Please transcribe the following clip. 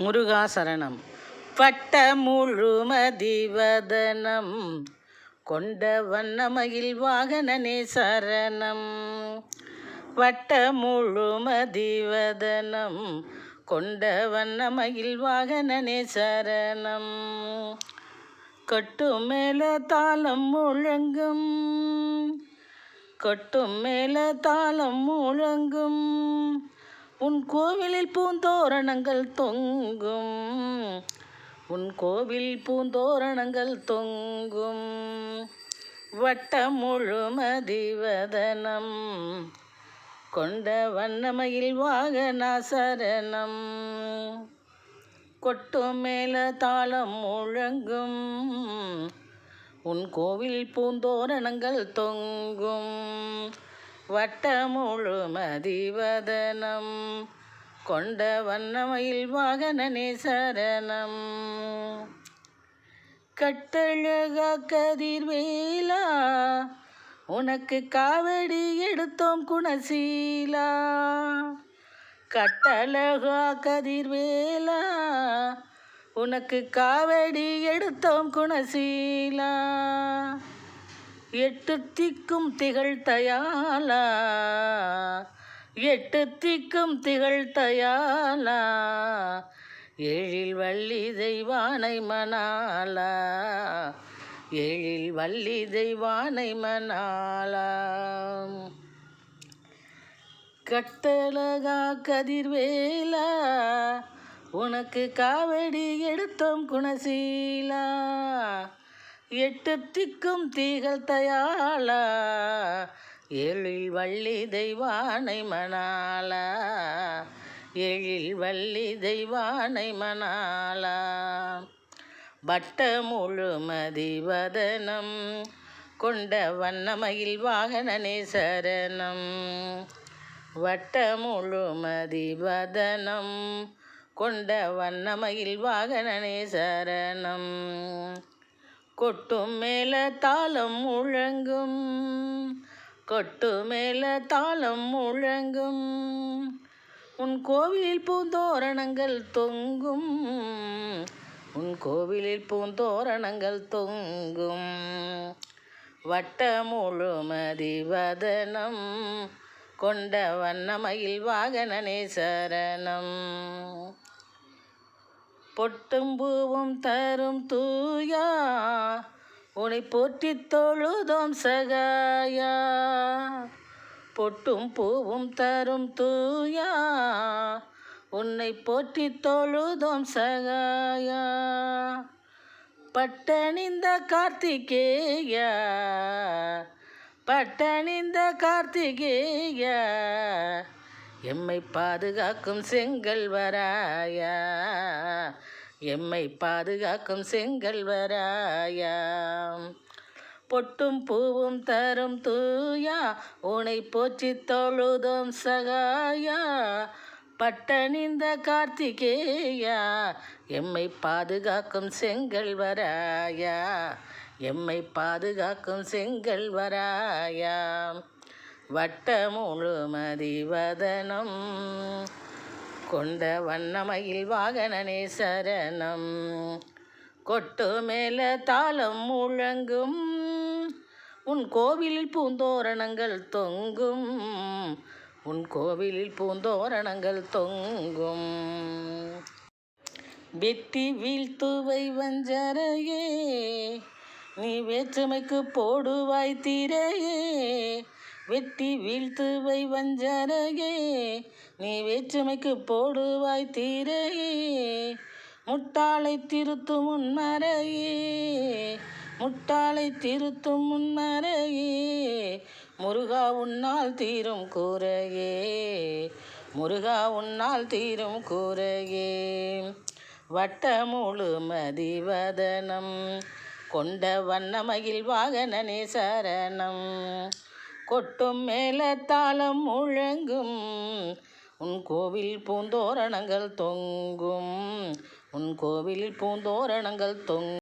முருகா சரணம் பட்ட முழுமதிவதனம் கொண்ட வண்ணமயில் வாகனனே சரணம். வட்ட முழுமதிவதனம் கொண்ட வண்ணமயில் வாகனனே சரணம். கொட்டும் மேல தாளம் முழங்கும் கொட்டும் மேல தாளம் முழங்கும் உன் கோவிலில் பூந்தோரணங்கள் தொங்கும். உன் கோவில் பூந்தோரணங்கள் தொங்கும். வட்டம் முழுமதிவதனம் கொண்ட வண்ணமயில் வாகனாசரணம் கொட்டும் மேல தாளம் முழங்கும். உன் கோவில் பூந்தோரணங்கள் தொங்கும். வட்டமுழு மதிவதனம் கொண்ட வண்ணமயில் வாகனனே சரணம். கட்டழகா கதிர்வேலா உனக்கு காவடி எடுத்தோம் குணசீலா. கட்டழகா கதிர்வேலா உனக்கு காவடி எடுத்தோம் குணசீலா. எட்டு திக்கும் திகழ் தயாலா எட்டு திக்கும் திகழ் தயாலா எழில் வள்ளி தெய்வானை மணாலா. எழில் வள்ளி தெய்வானை மணாலா. கட்டழகா கதிர்வேலா உனக்கு காவடி எடுத்தோம் குணசீலா. எட்டு திக்கும் தீகள் தயாளா எழில் வள்ளி தெய்வானை மணாலா எழில் வள்ளி தெய்வானை மணாலா வட்ட முழுமதி வதனம் கொண்ட வண்ணமயில் வாகனனே சரணம். வட்ட முழுமதி வதனம் கொண்ட வண்ணமயில் வாகனனே சரணம். கொட்டும் மேல தாளம் முழங்கும். கொட்டு மேல தாளம் முழங்கும். உன் கோவிலில் பூந்தோரணங்கள் தொங்கும். உன் கோவிலில் பூந்தோரணங்கள் தொங்கும். வட்ட முழுமதி வதனம் கொண்ட வண்ணமயில் வாகனனே சரணம். பொட்டும் பூவும் தரும் தூயா. உனை போற்றி தொழுதோம் சகாயா. பொட்டும் பூவும் தரும் தூயா. உன்னை போற்றி தொழுதோம் சகாயா. பட்டணிந்த கார்த்திகேயா. பட்டணிந்த கார்த்திகேயா. எம்மை பாதுகாக்கும் செங்கல் வராயா. எம்மை பாதுகாக்கும் செங்கல் வராயா. பொட்டும் பூவும் தரும் தூயா உனை போச்சி தொழுதும் சகாயா. பட்டணிந்த கார்த்திகேயா எம்மை பாதுகாக்கும் செங்கல் வராயா. எம்மை பாதுகாக்கும் செங்கல் வராயா. வட்டமுழு மதிவதனம் வதனம் கொண்ட வண்ணமயில் வாகனனே சரணம். கொட்டு மேல தாளம் முழங்கும். உன் கோவிலில் பூந்தோரணங்கள் தொங்கும். உன் கோவிலில் பூந்தோரணங்கள் தொங்கும். வெட்டி வீழ்த்துவை வஞ்சரையே நீ வேற்றுமைக்கு போடுவாய் தீரையே வெட்டி வீழ்த்துவை வஞ்சரையே நீ வேற்றுமைக்கு போடுவாய் தீரையே. முட்டாளை திருத்தும் முன்மறையே முட்டாளை திருத்தும் முன்மறையே முருகா உன்னால் தீரும் கூரையே. முருகா உன்னால் தீரும் கூரையே. வட்ட முழுமதி வதனம் கொண்ட வண்ணமகில் வாகனனே சரணம். கொட்டும் மேல தாளம் முழங்கும். உன் கோவில் பூந்தோரணங்கள் தொங்கும். உன் கோவில் பூந்தோரணங்கள் தொங்கும்.